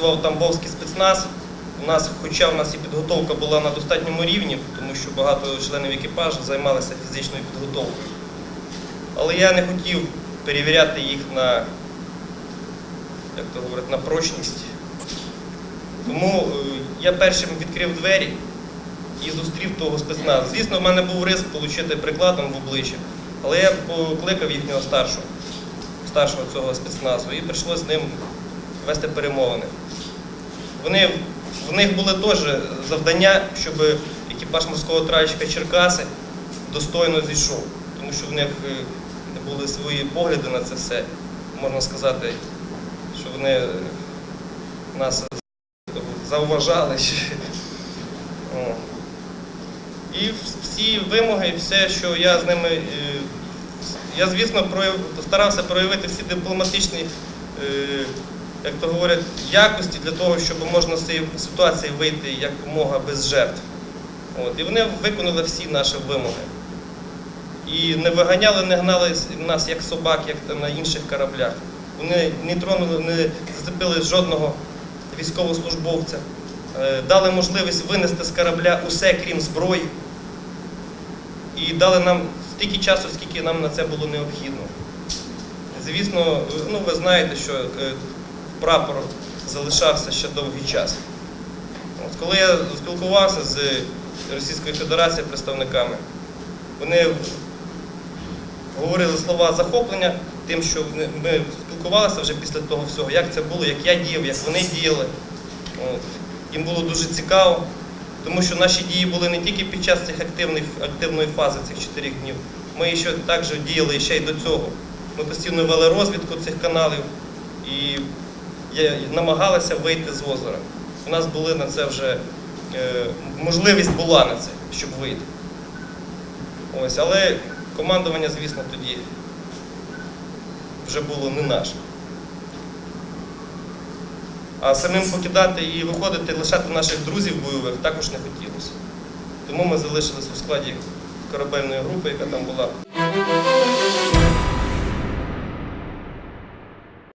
працював тамбовський спецназ. У нас, хоча в нас і підготовка була на достатньому рівні, тому що багато членів екіпажу займалися фізичною підготовкою. Але я не хотів перевіряти їх на, як то говорять, на прочність. Тому е, я першим відкрив двері і зустрів того спецназу. Звісно, в мене був ризик отримати прикладом в обличчя, але я покликав їхнього старшого, старшого цього спецназу, і прийшлося з ним вести перемовини. Вони, в них були теж завдання, щоб екіпаж морського тральщика Черкаси достойно зійшов, тому що в них е, були свої погляди на це все. Можна сказати, що вони е, нас зауважали. І всі вимоги, все, що я з ними. е, Я, звісно, постарався проявити всі дипломатичні, як то говорять, якості для того, щоб можна з цієї ситуації вийти якомога без жертв. От. І вони виконали всі наші вимоги. І не виганяли, не гнали нас як собак, як на інших кораблях. Вони не тронули, не зацепили жодного військовослужбовця. Е, Дали можливість винести з корабля усе, крім зброї. І дали нам стільки часу, скільки нам на це було необхідно. Звісно, ну ви знаєте, що е, прапор залишався ще довгий час. От коли я спілкувався з Російською Федерацією представниками, вони говорили слова захоплення тим, що ми спілкувалися вже після того всього, як це було, як я діяв, як вони діяли. От. Їм було дуже цікаво, тому що наші дії були не тільки під час цих активних, активної фази цих чотирьох днів. Ми ще також діяли ще й до цього. Ми постійно вели розвідку цих каналів і я- намагалися вийти з озера. У нас були на це вже е, можливість була на це, щоб вийти. Ось, але командування, звісно, тоді вже було не наше. А самим покидати і виходити, лишати наших друзів бойових також не хотілося. Тому ми залишились у складі корабельної групи, яка там була.